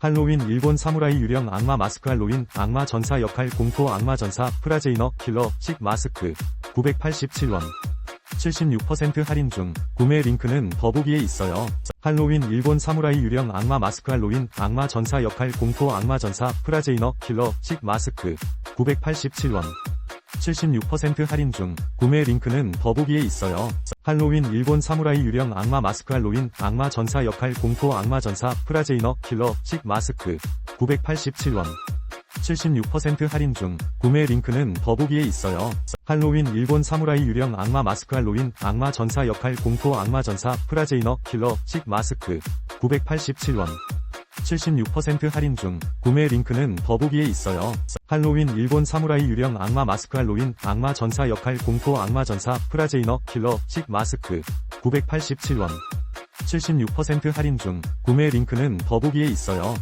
할로윈 일본 사무라이 유령 악마 마스크 할로윈 악마 전사 역할 공포 악마 전사 프라제이너 킬러 식 마스크. 987원. 76% 할인 중 구매 링크는 더보기에 있어요. 할로윈 일본 사무라이 유령 악마 마스크 할로윈 악마 전사 역할 공포 악마 전사 프라제이너 킬러 식 마스크. 987원 76% 할인 중 구매 링크는 더보기에 있어요. 할로윈 일본 사무라이 유령 악마 마스크 할로윈 악마 전사 역할 공포 악마 전사 프라제이너 킬러 식 마스크 987원 76% 할인 중 구매 링크는 더보기에 있어요. 할로윈 일본 사무라이 유령 악마 마스크 할로윈 악마 전사 역할 공포 악마 전사 프라제이너 킬러 식 마스크 987원 76% 할인 중 구매 링크는 더보기에 있어요. 할로윈 일본 사무라이 유령 악마 마스크 할로윈 악마 전사 역할 공포 악마 전사 프라제이너 킬러 식 마스크 987원 76% 할인 중 구매 링크는 더보기에 있어요.